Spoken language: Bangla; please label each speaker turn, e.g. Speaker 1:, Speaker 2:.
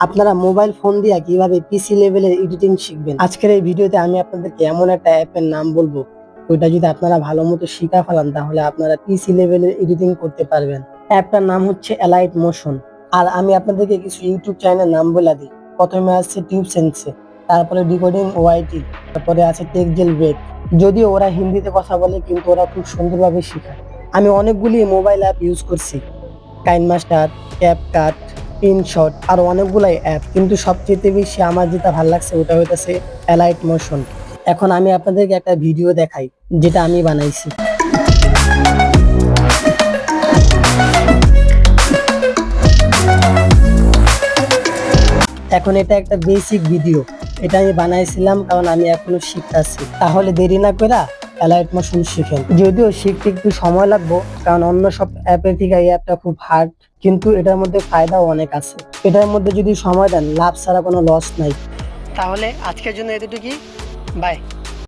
Speaker 1: আপনারা মোবাইল ফোন দিয়ে কীভাবে পিসি লেভেলের এডিটিং শিখবেন? আজকের এই ভিডিওতে আমি আপনাদেরকে এমন একটা অ্যাপের নাম বলব, ওইটা যদি আপনারা ভালো মতো শিখা ফেলান, তাহলে আপনারা পিসি লেভেলের এডিটিং করতে পারবেন। অ্যাপটার নাম হচ্ছে অ্যালাইট মোশন আর আমি আপনাদেরকে কিছু ইউটিউব চ্যানেলের নাম বলে দিই। প্রথমে আসছে টিউব সেন্সে তারপরে ডিকোডিং ওয়াইটি তারপরে আছে টেকজেল ব্রেক যদিও ওরা হিন্দিতে কথা বলে, কিন্তু ওরা খুব সুন্দরভাবে শেখায়। আমি অনেকগুলি মোবাইল অ্যাপ ইউজ করছি। কাইন মাস্টার ক্যাপকাট ইনশট আর অনেকগুলাই অ্যাপ কিন্তু সবচেয়ে বেশি আমার যেটা ভালো লাগছে ওটা হইতেছে অ্যালাইট মোশন এখন আমি আপনাদেরকে একটা ভিডিও দেখাই, যেটা আমি বানাইছি। এখন এটা একটা বেসিক ভিডিও এটা আমি বানাইছিলাম কারণ আমি এখনও শিখতেছি। তাহলে দেরি না করে অ্যালাইট মোশন শিখেন। যদিও শিখতে একটু সময় লাগবে, কারণ অন্য সব অ্যাপের থেকে এই অ্যাপটা খুব হার্ড কিন্তু এটার মধ্যে ফায়দাও অনেক আছে। এটার মধ্যে যদি সময় দেন, লাভ ছাড়া কোনো লস নাই। তাহলে আজকের জন্য এতটুকুই। বাই